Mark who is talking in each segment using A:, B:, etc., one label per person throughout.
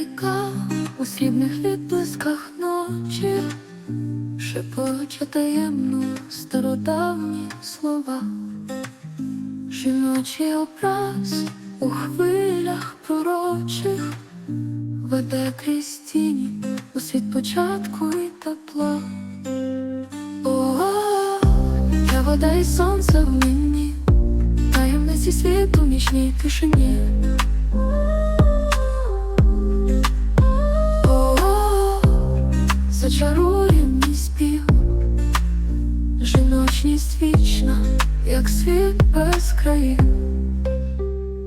A: ріка у срібних відблисках ночі, шепоче таємно стародавні слова, жіночий образ у хвилях пророчих веде крізь тіні у світ початку і тепла. Я вода і сонце в мені, таємниці світу в нічній тишині. Зачарує мій спів, жіночність вічна, як світ без країв.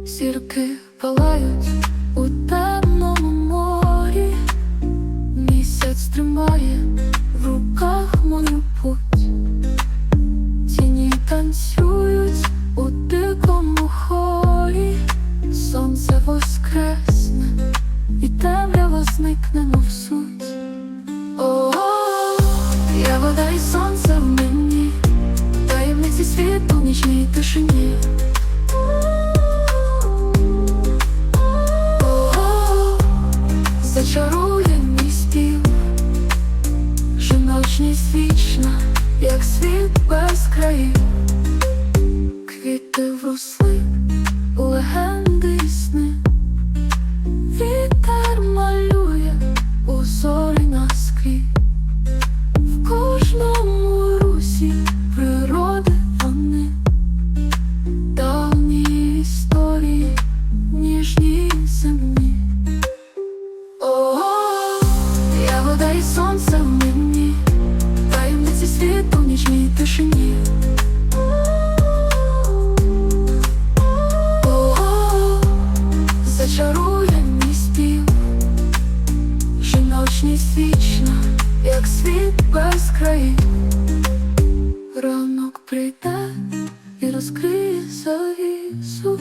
A: Зірки палають у темному морі, місяць тримає в руках мою путь, тіні танцюють у дикому хорі, сонце воскресне, і темрява зникне мов суть. О, я вода і сонце в мені, таємниці світу в нічній тишині. Ого, зачарує мій спів, жіночність вічна, як світ без країв, на в кожному русі природи вони, давні історії, ніжні земні. О, я вода і сонце в мені, таємниці світу в нічній тишині. Розкриє завісу,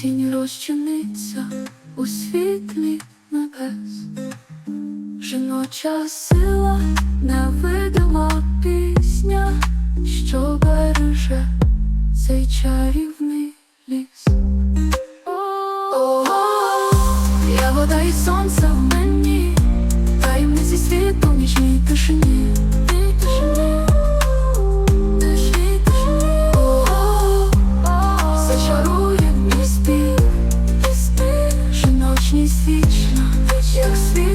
A: тінь розчиниться у світлі небес. Жіноча сила, невидима пісня, що береже цей чарівний ліс. О, я вода і сонце в мені, таємниці світу в нічній. Тишині. дарує мій спів, і спів, жіночність вічна, як світ.